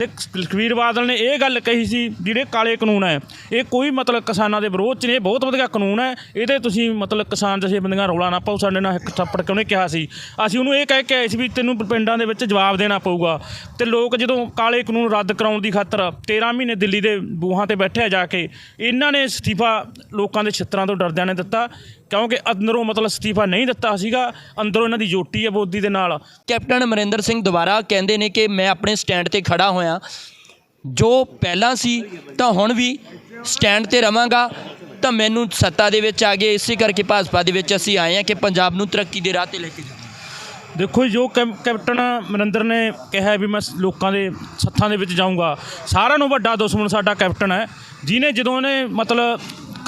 ਤੇ ਲਖਵੀਰ ਬਾਦਲ ਨੇ ਇਹ ਗੱਲ ਕਹੀ ਸੀ, ਜਿਹੜੇ ਕਾਲੇ ਕਾਨੂੰਨ ਹੈ, ਇਹ ਕੋਈ ਮਤਲਬ ਕਿਸਾਨਾਂ ਦੇ ਵਿਰੋਧ ਚ ਨਹੀਂ, ਇਹ ਬਹੁਤ ਵਧੀਆ ਕਾਨੂੰਨ ਹੈ, ਇਹਦੇ ਤੁਸੀਂ ਮਤਲਬ ਕਿਸਾਨ ਜਥੇਬੰਦੀਆਂ ਰੌਲਾ ਨਾ ਪਾਓ, ਸਾਡੇ ਨਾਲ ਇੱਕ ਥੱਪੜ ਕਿਉਂ ਨਹੀਂ ਕਿਹਾ ਸੀ? ਅਸੀਂ ਉਹਨੂੰ ਇਹ ਕਹਿ ਕੇ ਆਏ ਸੀ ਵੀ ਤੈਨੂੰ ਪਿੰਡਾਂ ਦੇ ਵਿੱਚ ਜਵਾਬ ਦੇਣਾ ਪਊਗਾ। ਤੇ ਲੋਕ ਜਦੋਂ ਕਾਲੇ ਕਾਨੂੰਨ ਰੱਦ ਕਰਾਉਣ ਦੀ ਖਾਤਰ 13 ਮਹੀਨੇ ਦਿੱਲੀ ਦੇ ਬੂਹਾਂ ਤੇ ਬੈਠੇ ਜਾ ਕੇ, ਇਹਨਾਂ ਨੇ ਅਸਤੀਫਾ ਲੋਕਾਂ ਦੇ ਛਿੱਤਰਾਂ ਤੋਂ ਡਰਦਿਆਂ ਨੇ ਦਿੱਤਾ। ਕਿਉਂਕਿ ਅੰਦਰੋਂ ਮਤਲਬ ਅਸਤੀਫਾ ਨਹੀਂ ਦਿੱਤਾ ਸੀਗਾ ਅੰਦਰੋਂ ਇਹਨਾਂ ਦੀ ਜੋਟੀ ਹੈ ਬੋਦੀ ਦੇ ਨਾਲ। ਕੈਪਟਨ ਅਮਰਿੰਦਰ ਸਿੰਘ ਦੁਬਾਰਾ ਕਹਿੰਦੇ ਨੇ ਕਿ ਮੈਂ ਆਪਣੇ ਸਟੈਂਡ ਤੇ ਖੜਾ ਹੋਇਆ। ਜੋ ਪਹਿਲਾਂ ਸੀ ਤਾਂ ਹੁਣ ਵੀ ਸਟੈਂਡ ਤੇ ਰਵਾਂਗਾ। ਤਾਂ ਮੈਨੂੰ ਸੱਤਾ ਦੇ ਵਿੱਚ ਆ ਗਏ ਇਸੇ ਕਰਕੇ ਭਾਜਪਾ ਦੇ ਵਿੱਚ ਅਸੀਂ ਆਏ ਹਾਂ ਕਿ ਪੰਜਾਬ ਨੂੰ ਤਰੱਕੀ ਦੇ ਰਾਹ ਤੇ ਲੈ ਕੇ ਜਾਵਾਂ ਦੇਖੋ ਜੀ, ਜੋ ਕੈਪ- ਕੈਪਟਨ ਅਮਰਿੰਦਰ ਨੇ ਕਿਹਾ ਵੀ ਮੈਂ ਲੋਕਾਂ ਦੇ ਸੱਥਾਂ ਦੇ ਵਿੱਚ ਜਾਊਂਗਾ ਸਾਰਿਆਂ ਨੂੰ ਵੱਡਾ ਦੁਸ਼ਮਣ ਸਾਡਾ ਕੈਪਟਨ ਹੈ। ਜਿਹਨੇ ਜਦੋਂ ਇਹਨੇ ਮਤਲਬ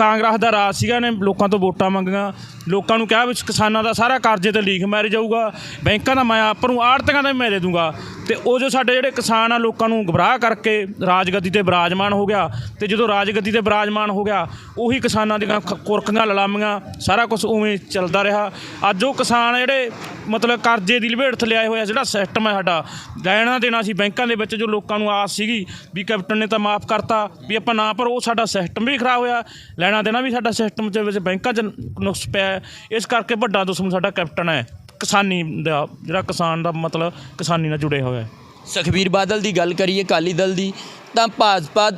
ਕਾਂਗਰਸ ਦਾ ਰਾਜ ਸੀਗਾ ਇਹਨੇ ਲੋਕਾਂ ਤੋਂ ਵੋਟਾਂ ਮੰਗੀਆਂ। ਲੋਕਾਂ ਨੂੰ ਕਿਹਾ ਵੀ ਕਿਸਾਨਾਂ ਦਾ ਸਾਰਾ ਕਰਜ਼ੇ ਤੇ ਲੀਕ ਮਾਰੀ ਜਾਊਗਾ। ਬੈਂਕਾਂ ਦਾ ਮੈਂ ਆਪ ਨੂੰ ਆੜਤੀਆਂ ਦਾ ਮੈਂ ਦੇ ਦੂੰਗਾ। ਤੇ ਉਹ ਜੋ ਸਾਡੇ ਜਿਹੜੇ ਕਿਸਾਨ ਆ, ਲੋਕਾਂ ਨੂੰ ਗਬਰਾਹ ਕਰਕੇ ਰਾਜਗੱਦੀ ਤੇ ਬਿਰਾਜਮਾਨ ਹੋ ਗਿਆ। ਤੇ ਜਦੋਂ ਰਾਜਗੱਦੀ ਤੇ ਬਿਰਾਜਮਾਨ ਹੋ ਗਿਆ, ਉਹੀ ਕਿਸਾਨਾਂ ਦੀਆਂ ਖ- ਕੁਰਕੀਆਂ ਲਲਾਮੀਆਂ, ਸਾਰਾ ਕੁਝ ਉਵੇਂ ਚੱਲਦਾ ਰਿਹਾ। ਅੱਜ ਉਹ ਕਿਸਾਨ ਜਿਹੜੇ ਮਤਲਬ ਕਰਜ਼ੇ ਦੀ ਲਪੇਟ ਥੱਲੇ ਆਏ ਹੋਇਆ ਜਿਹੜਾ ਸਿਸਟਮ ਹੈ ਸਾਡਾ, ਲੈਣਾ ਦੇਣਾ ਸੀ ਬੈਂਕਾਂ ਦੇ ਵਿੱਚ ਜੋ ਲੋਕਾਂ ਨੂੰ ਆਸ ਸੀਗੀ ਵੀ ਕੈਪਟਨ ਨੇ ਤਾਂ ਮਾਫ ਕਰਤਾ, ਵੀ ਆਪਾਂ ਨਾ ਪਰ ਉਹ ਸਾਡਾ ਸਿਸਟਮ ਵੀ ਖਰਾਬ ਹੋਇਆ। ਲੈਣਾ ਦੇਣਾ ਵੀ ਸਾਡਾ ਸਿਸਟਮ ਦੇ ਵਿੱਚ ਬੈਂਕਾਂ 'ਚ ਨੁਕਸ ਪਿਆ। ਇਸ ਕਰਕੇ ਵੱਡਾ ਦੁਸ਼ਮਣ ਸਾਡਾ ਕੈਪਟਨ ਹੈ। ਕਿਸਾਨੀ ਦਾ ਜਿਹੜਾ ਕਿਸਾਨ ਦਾ ਮਤਲਬ ਕਿਸਾਨੀ ਨਾਲ ਜੁੜਿਆ ਹੋਇਆ ਹੈ ਸੁਖਬੀਰ ਬਾਦਲ ਦੀ ਗੱਲ ਕਰੀਏ ਅਕਾਲੀ ਦਲ ਦੀ ਤਾਂ ਭਾਜਪਾ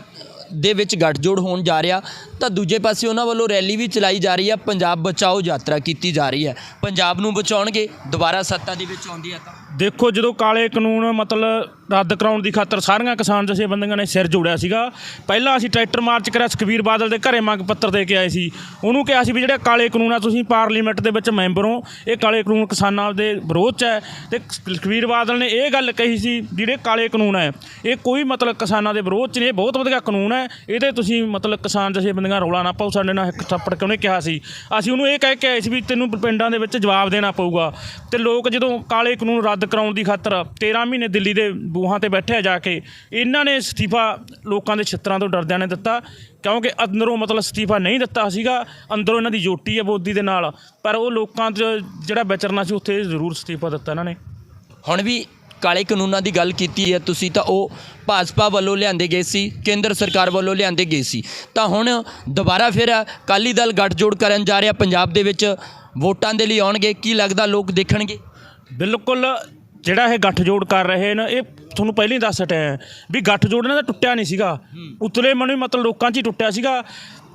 ਦੇ ਵਿੱਚ ਗੱਠਜੋੜ ਹੋਣ ਜਾ ਰਿਹਾ। ਤਾਂ ਦੂਜੇ ਪਾਸੇ ਉਹਨਾਂ ਵੱਲੋਂ ਰੈਲੀ ਵੀ ਚਲਾਈ ਜਾ ਰਹੀ ਹੈ। ਪੰਜਾਬ ਬਚਾਓ ਯਾਤਰਾ ਕੀਤੀ ਜਾ ਰਹੀ ਹੈ। ਪੰਜਾਬ ਨੂੰ ਬਚਾਉਣਗੇ ਦੁਬਾਰਾ ਸੱਤਾ ਦੇ ਵਿੱਚ ਆਉਂਦੀ ਹੈ ਤਾਂ। ਦੇਖੋ ਜਦੋਂ ਕਾਲੇ ਕਾਨੂੰਨ ਮਤਲਬ ਰੱਦ ਕਰਾਉਣ ਦੀ ਖਾਤਰ ਸਾਰੀਆਂ ਕਿਸਾਨ ਜਥੇਬੰਦੀਆਂ ਨੇ ਸਿਰ ਜੋੜਿਆ ਸੀਗਾ। ਪਹਿਲਾਂ ਅਸੀਂ ਟਰੈਕਟਰ ਮਾਰਚ ਕਰਿਆ ਸੁਖਬੀਰ ਬਾਦਲ ਦੇ ਘਰੇ ਮੰਗ ਪੱਤਰ ਦੇ ਕੇ ਆਏ ਸੀ। ਉਹਨੂੰ ਕਿਹਾ ਸੀ ਵੀ ਜਿਹੜੇ ਕਾਲੇ ਕਾਨੂੰਨ ਆ, ਤੁਸੀਂ ਪਾਰਲੀਮੈਂਟ ਦੇ ਵਿੱਚ ਮੈਂਬਰ ਹੋ। ਇਹ ਕਾਲੇ ਕਾਨੂੰਨ ਕਿਸਾਨਾਂ ਦੇ ਵਿਰੋਧ ਚ ਹੈ। ਤੇ ਸੁਖਬੀਰ ਬਾਦਲ ਨੇ ਇਹ ਗੱਲ ਕਹੀ ਸੀ, ਜਿਹੜੇ ਕਾਲੇ ਕਾਨੂੰਨ ਹੈ, ਇਹ ਕੋਈ ਮਤਲਬ ਕਿਸਾਨਾਂ ਦੇ ਵਿਰੋਧ ਚ ਨਹੀਂ, ਇਹ ਬਹੁਤ ਵਧੀਆ ਕਾਨੂੰਨ ਹੈ। ਇਹਦੇ ਤੁਸੀਂ ਮਤਲਬ ਕਿਸਾਨ ਜਥੇਬੰਦੀਆਂ ਰੌਲਾ ਨਾ ਪਾਓ, ਸਾਡੇ ਨਾਲ ਇੱਕ ਥੱਪੜ ਕਿਉਂ ਨਹੀਂ ਕਿਹਾ ਸੀ। ਅਸੀਂ ਉਹਨੂੰ ਇਹ ਕਹਿ ਕੇ ਆਏ ਸੀ ਵੀ ਤੈਨੂੰ ਪਿੰਡਾਂ ਦੇ ਵਿੱਚ ਜਵਾਬ ਦੇਣਾ ਪਊਗਾ। ਤੇ ਲੋਕ ਜਦੋਂ ਕਾਲੇ ਕਾਨੂੰਨ ਰੱਦ ਕਰਾਉਣ ਦੀ ਖਾਤਰ 13 ਮਹੀਨੇ ਦਿੱਲੀ ਦੇ ਬੂਹਾਂ ਤੇ ਬੈਠੇ ਆ ਜਾ ਕੇ ਇਹਨਾਂ ਨੇ ਅਸਤੀਫਾ ਲੋਕਾਂ ਦੇ ਛਿੱਤਰਾਂ ਤੋਂ ਡਰਦਿਆਂ ਨੇ ਦਿੱਤਾ ਕਿਉਂਕਿ ਅੰਦਰੋਂ ਮਤਲਬ ਅਸਤੀਫਾ ਨਹੀਂ ਦਿੱਤਾ ਸੀਗਾ ਅੰਦਰੋਂ ਇਹਨਾਂ ਦੀ ਜੋਟੀ ਹੈ ਬੋਦੀ ਦੇ ਨਾਲ ਪਰ ਉਹ ਲੋਕਾਂ 'ਚ ਜਿਹੜਾ ਵਿਚਰਨਾ ਸੀ ਉੱਥੇ ਜ਼ਰੂਰ ਅਸਤੀਫਾ ਦਿੱਤਾ ਇਹਨਾਂ ਨੇ। ਹੁਣ ਵੀ ਕਾਲੇ ਕਾਨੂੰਨਾਂ ਦੀ ਗੱਲ ਕੀਤੀ ਹੈ ਤੁਸੀਂ ਤਾਂ ਉਹ ਭਾਜਪਾ ਵੱਲੋਂ ਲਿਆਂਦੇ ਗਏ ਸੀ ਕੇਂਦਰ ਸਰਕਾਰ ਵੱਲੋਂ ਲਿਆਂਦੇ ਗਏ ਸੀ। ਤਾਂ ਹੁਣ ਦੁਬਾਰਾ ਫਿਰ ਅਕਾਲੀ ਦਲ ਗੱਠਜੋੜ ਕਰਨ ਜਾ ਰਿਹਾ ਪੰਜਾਬ ਦੇ ਵਿੱਚ ਵੋਟਾਂ ਦੇ ਲਈ ਆਉਣਗੇ ਕੀ ਲੱਗਦਾ ਲੋਕ ਦੇਖਣਗੇ? ਬਿਲਕੁਲ ਜਿਹੜਾ ਇਹ ਗੱਠਜੋੜ ਕਰ ਰਹੇ ਨੇ ਇਹ ਤੁਹਾਨੂੰ ਪਹਿਲਾਂ ਹੀ ਦੱਸ ਹਟਿਆ ਵੀ ਗੱਠਜੋੜ ਇਹਨਾਂ ਦਾ ਟੁੱਟਿਆ ਨਹੀਂ ਸੀਗਾ। ਉਤਲੇ ਮਨੋਂ ਮਤਲਬ ਲੋਕਾਂ 'ਚ ਹੀ ਟੁੱਟਿਆ ਸੀਗਾ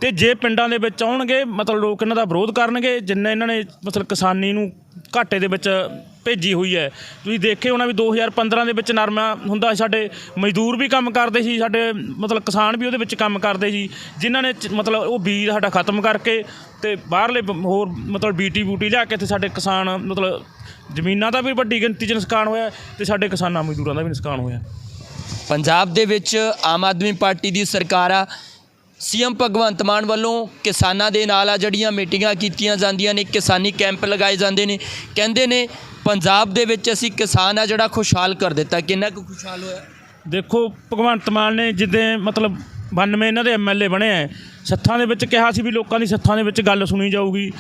ਤੇ ਜੇ ਪਿੰਡਾਂ ਦੇ ਵਿੱਚ ਆਉਣਗੇ ਮਤਲਬ ਲੋਕ ਇਹਨਾਂ ਦਾ ਵਿਰੋਧ ਕਰਨਗੇ ਜਿੰਨੇ ਇਹਨਾਂ ਨੇ ਮਤਲਬ ਕਿਸਾਨੀ ਨੂੰ ਘਾਟੇ ਦੇ ਵਿੱਚ ਭੇਜੀ ਹੋਈ ਹੈ। ਤੁਸੀਂ ਦੇਖੇ ਹੋਣਾ ਵੀ 2015 ਦੇ ਵਿੱਚ ਨਰਮਾ ਹੁੰਦਾ ਸੀ, ਸਾਡੇ ਮਜ਼ਦੂਰ ਵੀ ਕੰਮ ਕਰਦੇ ਸੀ, ਸਾਡੇ ਮਤਲਬ ਕਿਸਾਨ ਵੀ ਉਹਦੇ ਵਿੱਚ ਕੰਮ ਕਰਦੇ ਸੀ, ਜਿਨ੍ਹਾਂ ਨੇ ਚ- ਮਤਲਬ ਉਹ ਬੀਜ ਸਾਡਾ ਖਤਮ ਕਰਕੇ ਤੇ ਬਾਹਰਲੇ ਬ- ਹੋਰ ਮਤਲਬ ਬੀਟੀ ਬੂਟੀ ਲਿਆ ਕੇ ਤੇ ਸਾਡੇ ਕਿਸਾਨ ਮਤਲਬ ਜ਼ਮੀਨਾਂ ਦਾ ਵੀ ਵੱਡੀ ਗਿਣਤੀ 'ਚ ਨੁਕਸਾਨ ਹੋਇਆ ਤੇ ਸਾਡੇ ਕਿਸਾਨਾਂ ਮਜ਼ਦੂਰਾਂ ਦਾ ਵੀ ਨੁਕਸਾਨ ਹੋਇਆ। ਪੰਜਾਬ ਦੇ ਵਿੱਚ ਆਮ ਆਦਮੀ ਪਾਰਟੀ ਦੀ ਸਰਕਾਰ ਆ ਸੀਐਮ ਭਗਵੰਤ ਮਾਨ ਵੱਲੋਂ ਕਿਸਾਨਾਂ ਦੇ ਨਾਲ ਆ ਜਿਹੜੀਆਂ ਮੀਟਿੰਗਾਂ ਕੀਤੀਆਂ ਜਾਂਦੀਆਂ ਨੇ, ਕਿਸਾਨੀ ਕੈਂਪ ਲਗਾਏ ਜਾਂਦੇ ਨੇ। ਕਹਿੰਦੇ ਨੇ, ਪੰਜਾਬ ਦੇ ਵਿੱਚ ਅਸੀਂ ਕਿਸਾਨ ਆ ਜਿਹੜਾ ਖੁਸ਼ਹਾਲ ਕਰ ਦਿੱਤਾ। ਕਿੰਨਾ ਕੁ ਖੁਸ਼ਹਾਲ ਹੋਇਆ? ਦੇਖੋ, ਭਗਵੰਤ ਮਾਨ ਨੇ ਜਿੱਦੇ ਮਤਲਬ 92 ਇਹਨਾਂ ਦੇ ਐਮਐਲਏ ਬਣੇ ਐ ਸੱਥਾਂ ਦੇ ਵਿੱਚ ਕਿਹਾ ਸੀ ਵੀ ਲੋਕਾਂ ਦੀ ਸੱਥਾਂ ਦੇ ਵਿੱਚ ਗੱਲ ਸੁਣੀ ਜਾਊਗੀ।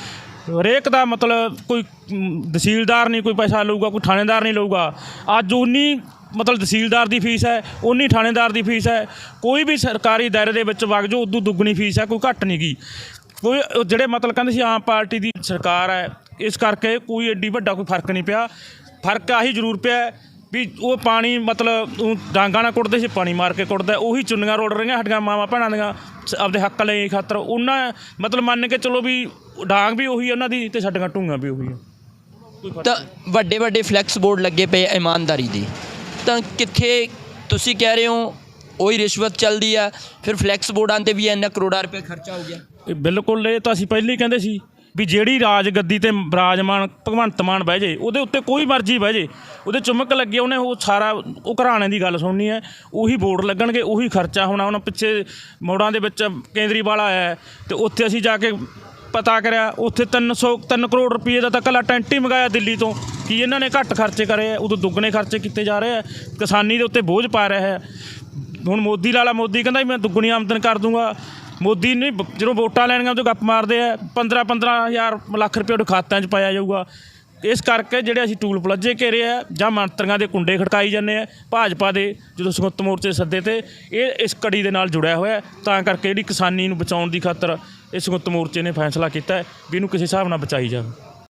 ਹਰੇਕ ਦਾ ਮਤਲਬ ਕੋਈ ਮ, ਤਹਿਸੀਲਦਾਰ ਨਹੀਂ ਕੋਈ ਪੈਸਾ ਲਊਗਾ ਕੋਈ ਥਾਣੇਦਾਰ ਨਹੀਂ ਲਊਗਾ। ਅੱਜ ਉਨੀ ਮਤਲਬ ਤਹਿਸੀਲਦਾਰ ਦੀ ਫੀਸ ਹੈ ਉਨੀ ਥਾਣੇਦਾਰ ਦੀ ਫੀਸ ਹੈ। ਕੋਈ ਵੀ ਸਰਕਾਰੀ ਦਾਇਰੇ ਦੇ ਵਿੱਚ ਵਗ ਜਾਓ ਉਦੋਂ ਦੁੱਗਣੀ ਫੀਸ ਹੈ ਕੋਈ ਘੱਟ ਨਹੀਂ ਗੀ ਕੋਈ ਉਹ ਜਿਹੜੇ ਮਤਲਬ ਕਹਿੰਦੇ ਸੀ ਆਮ ਪਾਰਟੀ ਦੀ ਸਰਕਾਰ ਹੈ ਇਸ ਕਰਕੇ ਕੋਈ ਐਡੀ ਵੱਡਾ ਕੋਈ ਫ਼ਰਕ ਨਹੀਂ ਪਿਆ। ਫ਼ਰਕ ਆਹੀ ਜ਼ਰੂਰ ਪਿਆ ਹੈ ਵੀ ਉਹ ਪਾਣੀ ਮਤਲਬ ਉਹ ਡਾਂਗਾਂ ਨਾਲ ਕੁੱਟਦੇ ਸੀ ਪਾਣੀ ਮਾਰ ਕੇ ਕੁੱਟਦਾ ਉਹੀ ਚੁੰਨੀਆਂ ਰੋੜ ਰਹੀਆਂ ਸਾਡੀਆਂ ਮਾਵਾਂ ਭੈਣਾਂ ਦੀਆਂ ਸ- ਆਪਦੇ ਹੱਕ ਲਈ ਖਾਤਰ। ਉਹਨਾਂ ਮਤਲਬ ਮੰਨ ਕੇ ਚਲੋ ਵੀ ਡਾਂਗ ਵੀ ਉਹੀ ਉਹਨਾਂ ਦੀ ਤੇ ਸਾਡੀਆਂ ਢੂੰਗਾਂ ਵੀ ਉਹੀ ਆ। ਤਾਂ ਵੱਡੇ ਵੱਡੇ ਫਲੈਕਸ ਬੋਰਡ ਲੱਗੇ ਪਏ ਆ ਇਮਾਨਦਾਰੀ ਦੇ। ਤਾਂ ਕਿੱਥੇ ਤੁਸੀਂ ਕਹਿ ਰਹੇ ਹੋ ਉਹੀ ਰਿਸ਼ਵਤ ਚੱਲਦੀ ਆ ਫਿਰ ਫਲੈਕਸ ਬੋਰਡਾਂ ਤੇ ਵੀ ਇੰਨਾ ਕਰੋੜਾਂ ਰੁਪਏ ਖਰਚਾ ਹੋ ਗਿਆ। ਇਹ ਬਿਲਕੁਲ ਇਹ ਤਾਂ ਅਸੀਂ ਪਹਿਲਾਂ ਹੀ ਕਹਿੰਦੇ ਸੀ ਵੀ ਜਿਹੜੀ ਰਾਜ ਗੱਦੀ ਤੇ ਬਿਰਾਜਮਾਨ ਭਗਵੰਤ ਮਾਨ ਬਹਿ ਜੇ ਉਹਦੇ ਉੱਤੇ ਕੋਈ ਮਰਜ਼ੀ ਬਹਿ ਜੇ ਉਹਦੇ ਚੁੰਮਕ ਲੱਗੇ ਉਹਨੇ ਉਹ ਸਾਰਾ ਉਹ ਘਰਾਣੇ ਦੀ ਗੱਲ ਸੁਣਨੀ ਹੈ ਉਹੀ ਬੋਰਡ ਲੱਗਣਗੇ ਉਹੀ ਖਰਚਾ ਹੋਣਾ ਉਹਨਾਂ ਪਿੱਛੇ ਮੋੜਾਂ ਦੇ ਵਿੱਚ ਕੇਂਦਰੀ ਵਾਲਾ ਆਇਆ ਹੈ ਤੇ ਉੱਥੇ ਅਸੀਂ ਜਾ ਕੇ ਪਤਾ ਕਰਿਆ, ਉੱਥੇ 300 3 ਕਰੋੜ ਰੁਪਏ ਦਾ ਤਾਂ ਕੱਲਾ ਟੈਂਟੀ ਮੰਗਾਇਆ ਦਿੱਲੀ ਤੋਂ। ਕਿ ਇਹਨਾਂ ਨੇ ਘੱਟ ਖਰਚੇ ਕਰੇ ਉਦੋਂ ਦੁੱਗਣੇ ਖਰਚੇ ਕੀਤੇ ਜਾ ਰਹੇ ਆ। ਕਿਸਾਨੀ ਦੇ ਉੱਤੇ ਬੋਝ ਪਾ ਰਿਹਾ ਹੈ। ਹੁਣ ਮੋਦੀ ਲਾਲਾ ਮੋਦੀ ਕਹਿੰਦਾ ਮੈਂ ਦੁੱਗਣੀ ਆਮਦਨ ਕਰ ਦੂੰਗਾ। ਮੋਦੀ ਨੇ ਜਦੋਂ ਵੋਟਾਂ ਲੈਣੀਆਂ ਉਦੋਂ ਗੱਪ ਮਾਰਦੇ ਆ। 15 15000 ਲੱਖ ਰੁਪਏ ਉਹਦੇ ਖਾਤਿਆਂ 'ਚ ਪਾਇਆ ਜਾਊਗਾ। ਇਸ ਕਰਕੇ ਜਿਹੜੇ ਅਸੀਂ ਟੂਲ ਪਲੱਜੇ ਘੇਰੇ ਆ, ਜਾਂ ਮੰਤਰੀਆਂ ਦੇ ਕੁੰਡੇ ਖੜਕਾਈ ਜਾਂਦੇ ਆ, ਭਾਜਪਾ ਦੇ, ਜਦੋਂ ਸੰਗਤ ਮੋਰਚੇ ਸੱਦੇ ਤੇ, ਇਹ ਇਸ ਕੜੀ ਦੇ ਨਾਲ ਜੁੜਿਆ ਹੋਇਆ ਤਾਂ ਕਰਕੇ ਜਿਹੜੀ ਕਿਸਾਨੀ ਨੂੰ ਬਚਾਉਣ ਦੀ ਖਾਤਰ ਇਸ ਗੁੱਤ ਮੋਰਚੇ ਨੇ ਫੈਸਲਾ ਕੀਤਾ ਵੀ ਇਹਨੂੰ ਕਿਸੇ ਹਿਸਾਬ ਨਾਲ ਬਚਾਈ ਜਾਵੇ।